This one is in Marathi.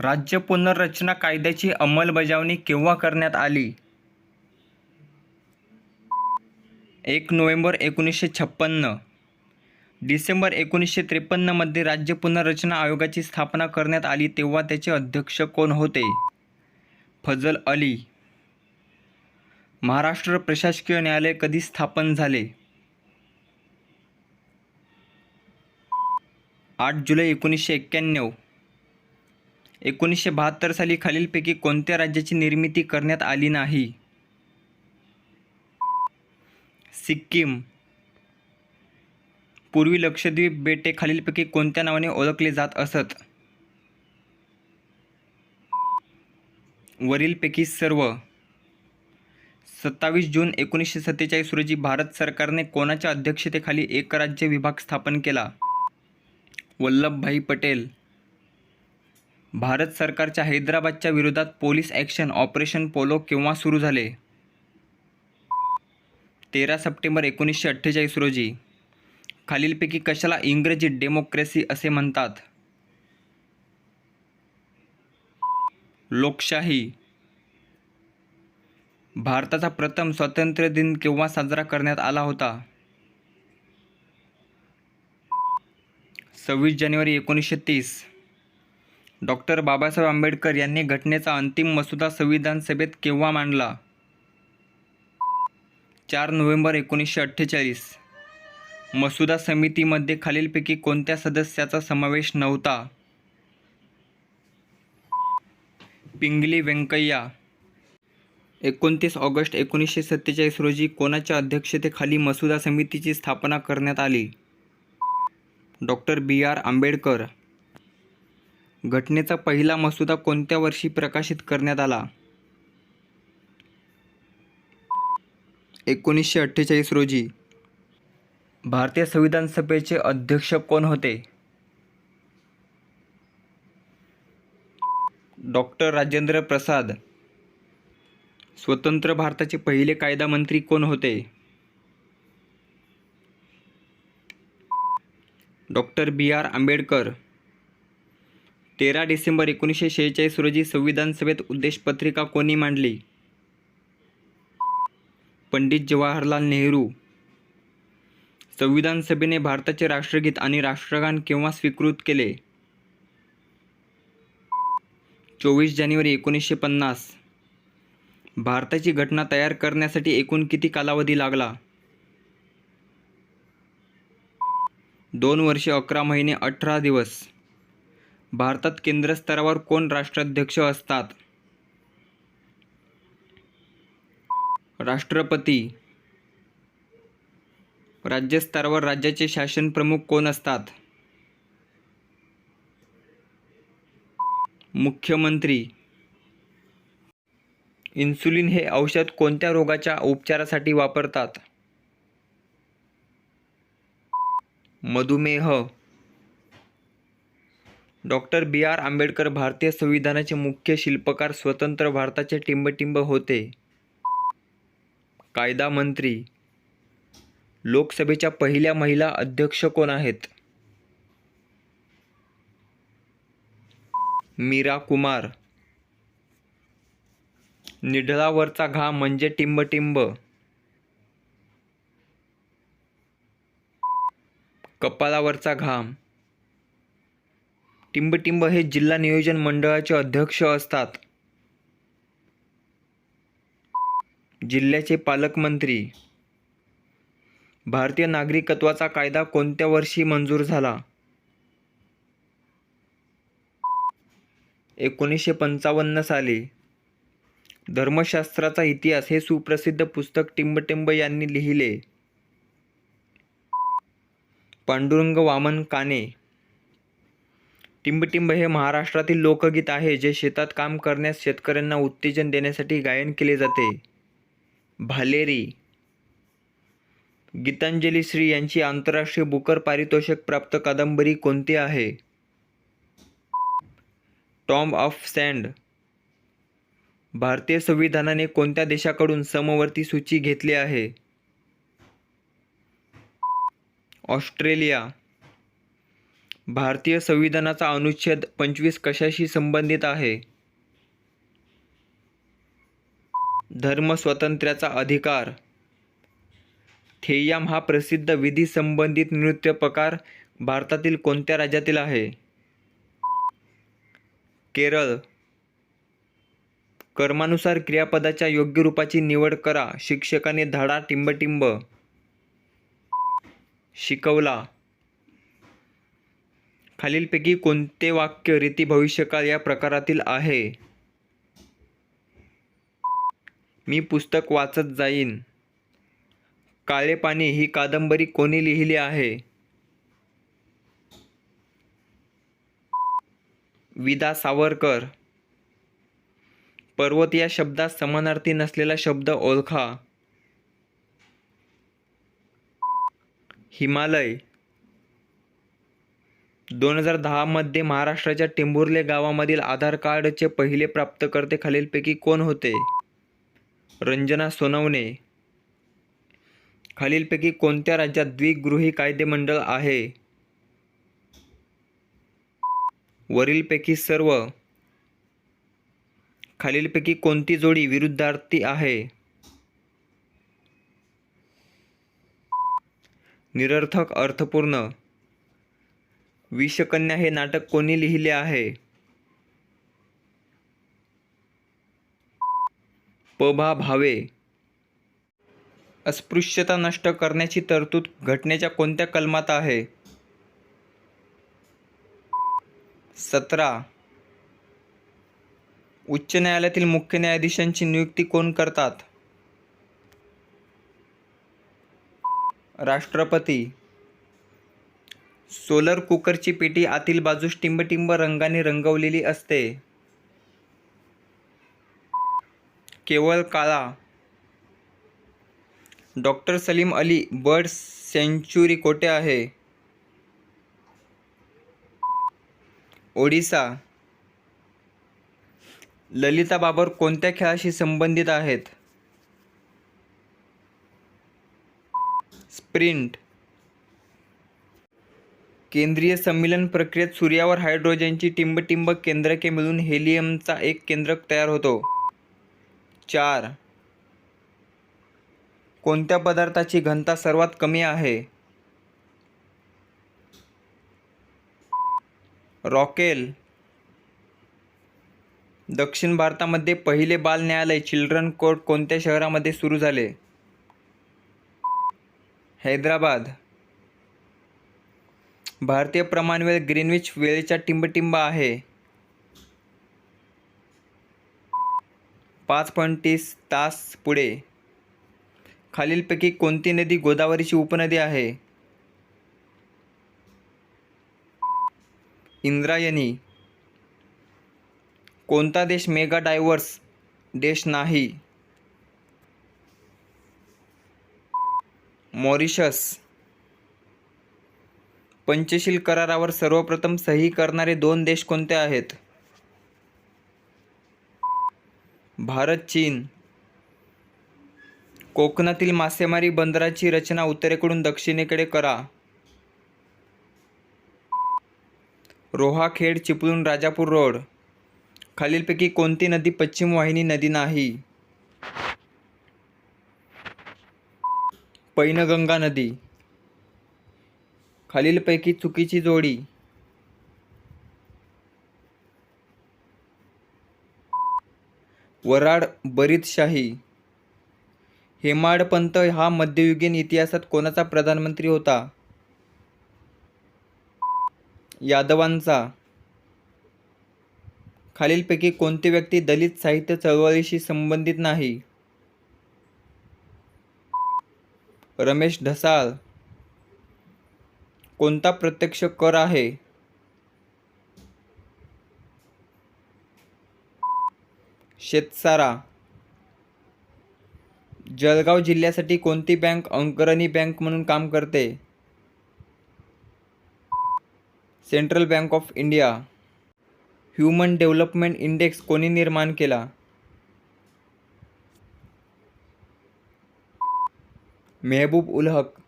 राज्य पुनर्रचना कायद्याची अंमलबजावणी केव्हा करण्यात आली? एक नोव्हेंबर एकोणीसशे छप्पन्न. डिसेंबर एकोणीसशे त्रेपन्नमध्ये राज्य पुनर्रचना आयोगाची स्थापना करण्यात आली तेव्हा त्याचे अध्यक्ष कोण होते? फजल अली. महाराष्ट्र प्रशासकीय न्यायालय कधी स्थापन झाले? आठ जुलै एकोणीसशे एक्क्याण्णव. एकोणीसशे बहात्तर साली खालीलपैकी कोणत्या राज्याची निर्मिती करण्यात आली नाही? सिक्कीम. पूर्वी लक्षद्वीप बेटे खालीलपैकी कोणत्या नावाने ओळखले जात असत? वरीलपैकी सर्व. सत्तावीस जून एकोणीसशे सत्तेचाळीस रोजी भारत सरकारने कोणाच्या अध्यक्षतेखाली एक राज्य विभाग स्थापन केला? वल्लभभाई पटेल. भारत सरकारच्या हैदराबादच्या विरोधात पोलीस ॲक्शन ऑपरेशन पोलो केव्हा सुरू झाले? तेरा सप्टेंबर एकोणीसशे अठ्ठेचाळीस रोजी. खालीलपैकी कशाला इंग्रजी डेमोक्रेसी असे म्हणतात? लोकशाही. भारताचा प्रथम स्वातंत्र्य दिन केव्हा साजरा करण्यात आला होता? सव्वीस जानेवारी एकोणीसशे तीस. डॉक्टर बाबासाहेब आंबेडकर यांनी घटनेचा अंतिम मसुदा संविधान सभेत केव्हा मांडला? चार नोव्हेंबर एकोणीसशे अठ्ठेचाळीस. मसुदा समितीमध्ये खालीलपैकी कोणत्या सदस्याचा समावेश नव्हता? पिंगली व्यंकय्या एकोणतीस ऑगस्ट एकोणीसशे सत्तेचाळीस रोजी कोणाच्या अध्यक्षतेखाली मसुदा समितीची स्थापना करण्यात आली? Doctor B. आर. आंबेडकर. घटनेचा पहिला मसुदा कोणत्या वर्षी प्रकाशित करण्यात आला? एकोणीसशे अठ्ठेचाळीस रोजी. भारतीय संविधान सभेचे अध्यक्ष कोण होते? डॉक्टर राजेंद्र प्रसाद. स्वतंत्र भारताचे पहिले कायदा मंत्री कोण होते? Doctor B. आर. आंबेडकर. तेरा डिसेंबर एकोणीसशे शेहेचाळीस रोजी संविधान सभेत उद्देशपत्रिका कोणी मांडली? पंडित जवाहरलाल नेहरू. संविधान सभेने भारताचे राष्ट्रगीत आणि राष्ट्रगान केव्हा स्वीकृत केले? चोवीस जानेवारी एकोणीसशे पन्नास. भारताची घटना तयार करण्यासाठी एकूण किती कालावधी लागला? दोन वर्षे अकरा महिने अठरा दिवस. भारतात केंद्रस्तरावर कोण राष्ट्राध्यक्ष असतात? राष्ट्रपती. राज्यस्तरावर राज्याचे शासन प्रमुख कोण असतात? मुख्यमंत्री. इन्सुलिन हे औषध कोणत्या रोगाच्या उपचारासाठी वापरतात? मधुमेह. डॉक्टर बी आर आंबेडकर भारतीय संविधानाचे मुख्य शिल्पकार स्वतंत्र भारताचे टिंबटिंब होते. कायदा मंत्री. लोकसभेच्या पहिल्या महिला अध्यक्ष कोण आहेत? मीरा कुमार. निढळावरचा घाम म्हणजे टिंबटिंब. कपाळावरचा घाम. टिंबटिंब हे जिल्हा नियोजन मंडळाचे अध्यक्ष असतात. जिल्ह्याचे पालकमंत्री. भारतीय नागरिकत्वाचा कायदा कोणत्या वर्षी मंजूर झाला? एकोणीसशे पंचावन्न साली. धर्मशास्त्राचा इतिहास हे सुप्रसिद्ध पुस्तक टिंबटिंब यांनी लिहिले. पांडुरंग वामन काने. टिंबटिंब हे महाराष्ट्रातील लोकगीत आहे जे शेतात काम करण्यास शेतकऱ्यांना उत्तेजन देण्यासाठी गायन केले जाते. भालेरी. गीतांजली श्री यांची आंतरराष्ट्रीय बुकर पारितोषिक प्राप्त कादंबरी कोणती आहे? Tomb of Sand. भारतीय संविधानाने कोणत्या देशाकडून समवर्ती सूची घेतली आहे? ऑस्ट्रेलिया. भारतीय संविधानाचा अनुच्छेद पंचवीस कशाशी संबंधित आहे? धर्मस्वातंत्र्याचा अधिकार. थेय्याम हा प्रसिद्ध विधी संबंधित नृत्य प्रकार भारतातील कोणत्या राज्यातील आहे? केरळ. कर्मानुसार क्रियापदाच्या योग्य रूपाची निवड करा. शिक्षकाने धडा टिंबटिंब. शिकवला. खालीलपैकी कोणते वाक्य रीती भविष्यकाळ या प्रकारातील आहे? मी पुस्तक वाचत जाईन. काळे पाणी ही कादंबरी कोणी लिहिली आहे? विदा सावरकर. पर्वत या शब्दात समानार्थी नसलेला शब्द ओळखा. हिमालय. दोन हजार दहामध्ये महाराष्ट्राच्या टेंभुर्ले गावामधील आधार कार्डचे पहिले प्राप्तकर्ते खालीलपैकी कोण होते? रंजना सोनवणे. खालीलपैकी कोणत्या राज्यात द्विगृही कायदेमंडळ आहे? वरीलपैकी सर्व. खालीलपैकी कोणती जोडी विरुद्धार्थी आहे? निरर्थक अर्थपूर्ण. विषकन्या हे नाटक कोणी लिहिले आहे? पभा भावे. अस्पृश्यता नष्ट करण्याची तरतूद घटनेच्या कोणत्या कलमात आहे? सतरा. उच्च न्यायालयातील मुख्य न्यायाधीशांची नियुक्ती कोण करतात? राष्ट्रपती. सोलर कुकरची पेटी आतील बाजूस टिंबटिंब रंगाने रंगवलेली असते. केवळ काळा. Doctor Salim Ali bird sanctuary कोठे आहे? ओडिसा. ललिता बाबर कोणत्या खेळाशी संबंधित आहेत? स्प्रिंट. केंद्रीय संमेलन प्रक्रियेत सूर्यावर हायड्रोजनची टिंबटिंब केंद्रके मिळून हेलियमचा एक केंद्रक तयार होतो. चार. कोणत्या पदार्थाची घनता सर्वात कमी आहे? रॉकेल. दक्षिण भारतामध्ये पहिले बाल न्यायालय चिल्ड्रन कोर्ट कोणत्या शहरामध्ये सुरू झाले? हैदराबाद. भारतीय प्रमाणवेळ ग्रीनविच वेळेच्या टिंबटिंब आहे. पाच पॉईंट तीस तास पुढे. खालीलपैकी कोणती नदी गोदावरीची उपनदी आहे? इंद्रायणी. कोणता देश मेगा डायव्हर्स देश नाही? मॉरिशस. पंचशील करारावर सर्वप्रथम सही करणारे दोन देश कोणते आहेत? भारत चीन. कोकणातील मासेमारी बंदराची रचना उत्तरेकडून दक्षिणेकडे करा. रोहाखेड चिपळूण राजापूर रोड. खालीलपैकी कोणती नदी पश्चिम वाहिनी नदी नाही? पैनगंगा नदी. खालीलपैकी चुकीची जोडी. वराड बरीदशाही. हेमाडपंत हा मध्ययुगीन इतिहासात कोणाचा प्रधानमंत्री होता? यादवांचा. खालीलपैकी कोणती व्यक्ती दलित साहित्य चळवळीशी संबंधित नाही? रमेश ढसाळ. कोणता प्रत्यक्ष कर आहे? शेतसारा. जळगाव जिल्ह्यासाठी कोणती बँक अंकरणी बँक म्हणून काम करते? Central Bank of India. Human development index कोणी निर्माण केला? मेहबूब उल हक